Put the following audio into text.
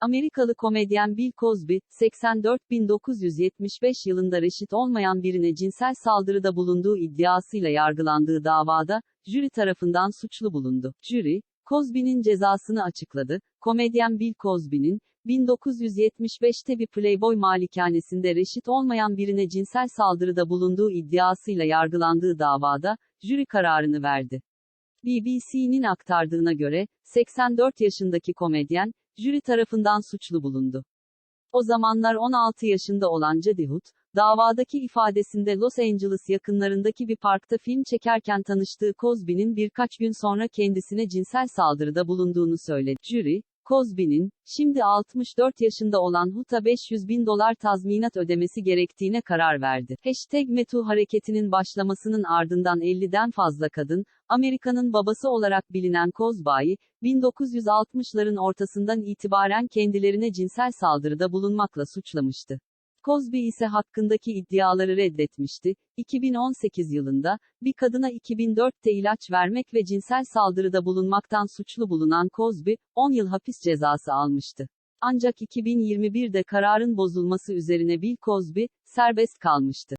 Amerikalı komedyen Bill Cosby, 84-1975 yılında reşit olmayan birine cinsel saldırıda bulunduğu iddiasıyla yargılandığı davada, jüri tarafından suçlu bulundu. Jüri, Cosby'nin cezasını açıkladı. Komedyen Bill Cosby'nin, 1975'te bir Playboy malikanesinde reşit olmayan birine cinsel saldırıda bulunduğu iddiasıyla yargılandığı davada, jüri kararını verdi. BBC'nin aktardığına göre, 84 yaşındaki komedyen, jüri tarafından suçlu bulundu. O zamanlar 16 yaşında olan Hood, davadaki ifadesinde Los Angeles yakınlarındaki bir parkta film çekerken tanıştığı Cosby'nin birkaç gün sonra kendisine cinsel saldırıda bulunduğunu söyledi. Jüri, Cosby'nin, şimdi 64 yaşında olan Hood'a 500 bin dolar tazminat ödemesi gerektiğine karar verdi. Hashtag MeToo hareketinin başlamasının ardından 50'den fazla kadın, Amerika'nın babası olarak bilinen Cosby'yi, 1960'ların ortasından itibaren kendilerine cinsel saldırıda bulunmakla suçlamıştı. Cosby ise hakkındaki iddiaları reddetmişti. 2018 yılında, bir kadına 2004'te ilaç vermek ve cinsel saldırıda bulunmaktan suçlu bulunan Cosby, 10 yıl hapis cezası almıştı. Ancak 2021'de kararın bozulması üzerine Bill Cosby, serbest kalmıştı.